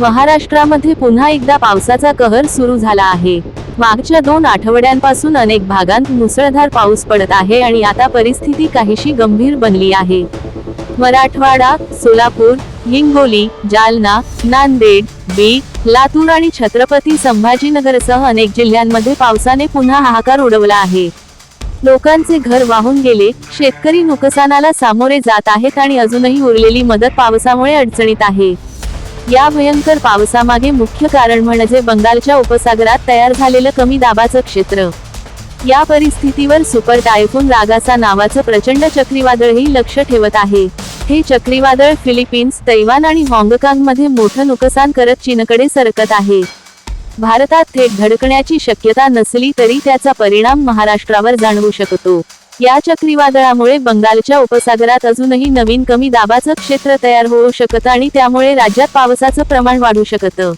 महाराष्ट्रामध्ये पुन्हा एकदा पावसाचा कहर सुरू झाला आहे. मागच्या दोन आठवड्यांपासून अनेक भागांत मुसळधार पाऊस पडत आहे आणि आता परिस्थिती काहीशी गंभीर बनली आहे. मराठवाडा सोलापूर हिंगोली जालना नांदेड बीड लातूर आणि छत्रपती संभाजीनगरसह अनेक जिल्ह्यांमध्ये पावसाने पुन्हा हाहाकार उडवला आहे. लोकांचे घर वाहून गेले शेतकरी नुकसानाला सामोरे जात आहेत आणि अजूनही उरलेली मदत पावसामुळे अडचणीत आहे. या भयंकर पावसामागे मुख्य कारण म्हणजे बंगालच्या उपसागरात तयार झालेलं कमी दाबाचं क्षेत्र. या परिस्थितीवर सुपर टायफून रागासा नावाचं प्रचंड चक्रीवादळही लक्ष ठेवत आहे. हे चक्रीवादळ फिलिपिन्स तैवान आणि हाँगकाँगमध्ये मोठं नुकसान करत चीनकडे सरकत आहे. भारतात थेट धडकण्याची शक्यता नसली तरी त्याचा परिणाम महाराष्ट्रावर जाणवू शकतो. या चक्रीवादळामुळे बंगालच्या उपसागरात अजूनही नवीन कमी दाबाचं क्षेत्र तयार होऊ शकतं आणि त्यामुळे राज्यात पावसाचं प्रमाण वाढू शकतं.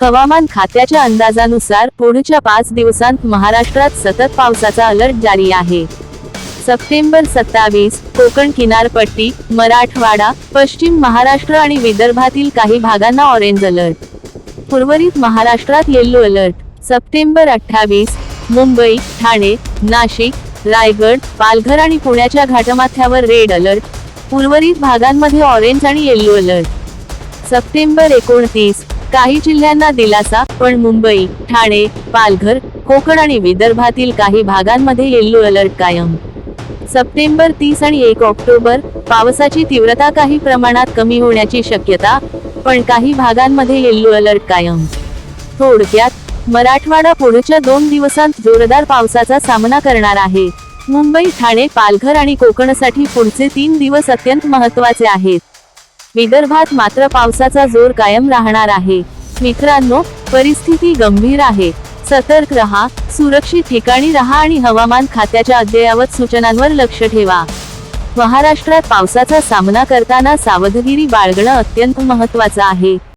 हवामान खात्याच्या अंदाजानुसार पुढच्या पाच दिवसांत महाराष्ट्रात सतत पावसाचा अलर्ट जारी आहे. सप्टेंबर सत्तावीस कोकण किनारपट्टी मराठवाडा पश्चिम महाराष्ट्र आणि विदर्भातील काही भागांना ऑरेंज अलर्ट. उर्वरित महाराष्ट्रात येल्लो अलर्ट. सप्टेंबर अठ्ठावीस मुंबई ठाणे नाशिक रायगड पालघर आणि पुण्याच्या घाटमाथ्यावर रेड अलर्ट. उर्वरित भागांमध्ये ऑरेंज आणि येल्लो अलर्ट. सप्टेंबर एकोणतीस. काही जिल्ह्यांना दिलासा पण मुंबई ठाणे पालघर कोकण आणि विदर्भातील काही भागांमध्ये येल्लो अलर्ट कायम. सप्टेंबर तीस आणि एक ऑक्टोबर. पावसाची तीव्रता काही प्रमाणात कमी होण्याची शक्यता पण काही भागांमध्ये येल्लो अलर्ट कायम. थोडक्यात मराठवाडा पुढच्या दोन दिवसांत जोरदार पावसाचा सामना करणार आहे. मुंबई ठाणे पालघर आणि कोकणसाठी पुढचे तीन दिवस अत्यंत महत्त्वाचे आहेत. विदर्भात मात्र पावसाचा जोर कायम राहणार आहे. मित्रांनो परिस्थिती गंभीर आहे. सतर्क रहा सुरक्षित ठिकाणी रहा आणि हवामान खात्याच्या अद्ययावत सूचनांवर लक्ष ठेवा. महाराष्ट्रात पावसाचा सामना करताना सावधगिरी बाळगणं अत्यंत महत्वाचं आहे.